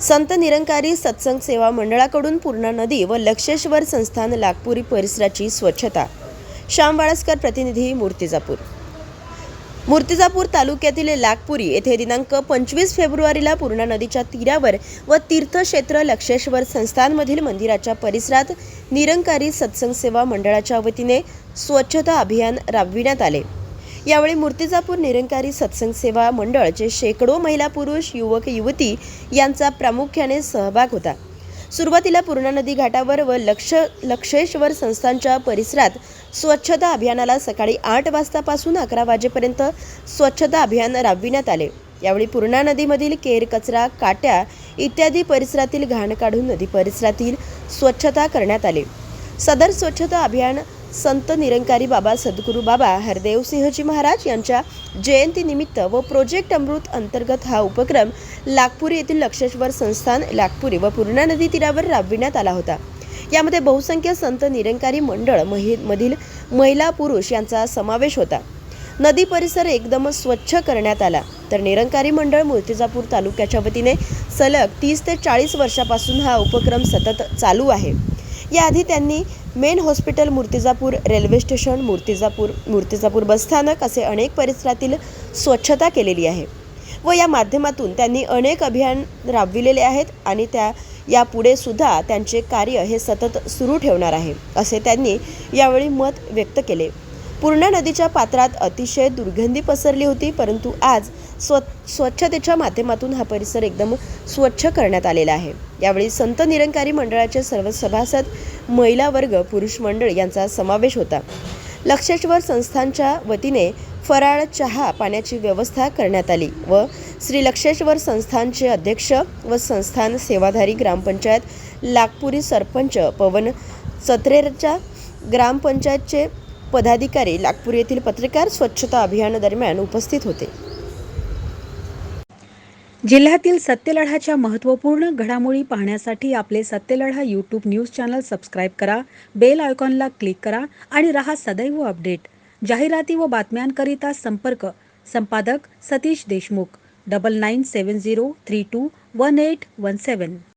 संत निरंकारी सत्संग सेवा मंडळाकडून पूर्णा नदी व लक्षेश्वर संस्थान नागपुरी परिसराची स्वच्छता. श्याम वाळस्कर प्रतिनिधी मूर्तिजापूर. मूर्तिजापूर तालुक्यातील लागपुरी येथे दिनांक पंचवीस फेब्रुवारीला पूर्णा नदीच्या तीरावर व तीर्थक्षेत्र लक्षेश्वर संस्थानमधील मंदिराच्या परिसरात निरंकारी सत्संग सेवा मंडळाच्या वतीने स्वच्छता अभियान राबविण्यात आले. यावेळी मूर्तिजापूर निरंकारी सत्संग सेवा मंडळचे शेकडो महिला पुरुष युवक युवती यांचा प्रामुख्याने सहभाग होता. सुरुवातीला पूर्णा नदी घाटावर व लक्ष लक्षेश्वर संस्थांच्या परिसरात स्वच्छता अभियानाला सकाळी आठ वाजतापासून अकरा वाजेपर्यंत स्वच्छता अभियान राबविण्यात आले. यावेळी पूर्णा नदीमधील केर कचरा काट्या इत्यादी परिसरातील घाण काढून नदी परिसरातील स्वच्छता करण्यात आली. सदर स्वच्छता अभियान संत निरंकारी बाबा सद्गुरू बाबा हरदेव सिंहजी महाराज यांच्या जयंतीनिमित्त व प्रोजेक्ट अमृत अंतर्गत हा उपक्रम नागपूर येथील लक्षेश्वर संस्थान नागपुरी व पूर्णा नदी तीरावर राबविण्यात आला होता. यामध्ये बहुसंख्य संत निरंकारी मंडळ महि मधील महिला पुरुष यांचा समावेश होता. नदी परिसर एकदम स्वच्छ करण्यात आला. तर निरंकारी मंडळ मूर्तिजापूर तालुक्याच्या वतीने सलग तीस ते चाळीस वर्षापासून हा उपक्रम सतत चालू आहे. याआधी त्यांनी main hospital Murtijapur railway station Murtijapur Murtijapur बसस्थानक असे अनेक परिसरातील स्वच्छता केलेली आहे व या माध्यमातून त्यांनी अनेक अभियान राबविलेले आहेत आणि त्या यापुढे सुद्धा त्यांचे कार्य हे सतत सुरू ठेवणार आहे असे त्यांनी यावेळी मत व्यक्त केले. पूर्णा नदीच्या पात्रात अतिशय दुर्गंधी पसरली होती परंतु आज स्व स्वच्छतेच्या माध्यमातून हा परिसर एकदम स्वच्छ करण्यात आलेला आहे. यावेळी संत निरंकारी मंडळाचे सर्व सभासद महिला वर्ग पुरुष मंडळ यांचा समावेश होता. लक्षेश्वर संस्थांच्या वतीने फराळ चहा पाण्याची व्यवस्था करण्यात आली व श्री लक्षेश्वर संस्थानचे अध्यक्ष व संस्थान सेवाधारी ग्रामपंचायत लागपुरी सरपंच पवन सत्रेरच्या ग्रामपंचायतचे पदाधिकारी नागपूर येथील पत्रकार स्वच्छता अभियानादरम्यान उपस्थित होते. जिल्ह्यातील सत्यलढाच्या महत्त्वपूर्ण घडामोडी पाहण्यासाठी आपले Satyaladha YouTube news channel subscribe करा बेल आयकॉनला क्लिक करा आणि रहा सदैव अपडेट जाहिराती व बातम्यांकरिता संपर्क संपादक Satish Deshmukh double nine seven zero three two one eight one seven